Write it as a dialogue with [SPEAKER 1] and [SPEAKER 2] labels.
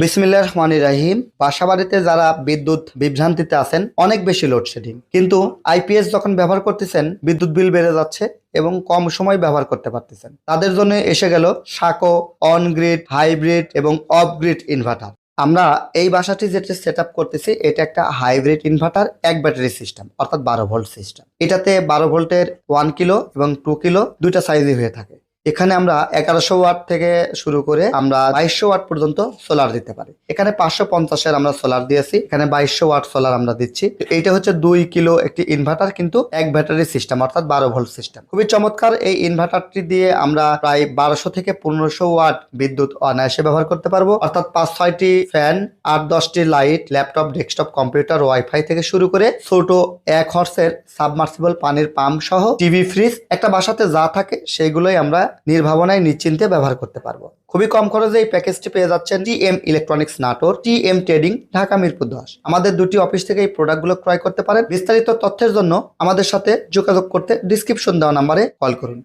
[SPEAKER 1] বিসমিল্লাহ রহমান রাহিম। বাসাবাড়িতে যারা বিদ্যুৎ বিভ্রান্তিতে আছেন, অনেক বেশি লোডশেডিং কিন্তু আইপিএস যখন ব্যবহার করতেছেন, বিদ্যুৎ বিল বেড়ে যাচ্ছে এবং কম সময় ব্যবহার করতে পারতেছেন। তাদের জন্য এসে গেল সাকো অন গ্রিড হাইব্রিড এবং অফ গ্রিড ইনভার্টার আমরা এই বাসাটি যেটা সেট করতেছি, এটা একটা হাইব্রিড ইনভার্টার এক ব্যাটারি সিস্টেম অর্থাৎ বারো ভোল্ট সিস্টেম এটাতে বারো ভোল্টের ওয়ান কিলো এবং টু কিলো দুইটা সাইজই হয়ে থাকে। এখানে আমরা এগারোশো ওয়াট থেকে শুরু করে আমরা বাইশশো ওয়াট পর্যন্ত সোলার দিতে পারি। এখানে পাঁচশো পঞ্চাশের আমরা সোলার দিয়েছি, এখানে বাইশশো ওয়াট সোলার আমরা দিচ্ছি। এইটা হচ্ছে দুই কিলো একটি ইনভার্টার কিন্তু এক ব্যাটারি সিস্টেম অর্থাৎ বারো ভোল্ট সিস্টেম খুবই চমৎকার এই ইনভার্টারটি দিয়ে আমরা প্রায় বারোশো থেকে পনেরোশো ওয়াট বিদ্যুৎ অনায়াসে ব্যবহার করতে পারব। অর্থাৎ পাঁচ ছয়টি ফ্যান আট দশটি light laptop desktop computer wifi থেকে শুরু করে ছোট এক হর্সের সাবমার্সিবল পানির পাম্প সহ টিভি ফ্রিজ একটা বাসাতে যা থাকে সেগুলোই আমরা নির্ভাবনায়, নিশ্চিন্তে ব্যবহার করতে পারব। খুবই কম খরচে এই প্যাকেজটি পেয়ে যাচ্ছেন T M electronics Natore T M trading Dhaka Mirpur দশ। আমাদের দুটি অফিস থেকে এই প্রোডাক্টগুলো ক্রয় করতে পারেন। বিস্তারিত তথ্যের জন্য আমাদের সাথে যোগাযোগ করতে ডিসক্রিপশন দেওয়া নাম্বারে কল করুন।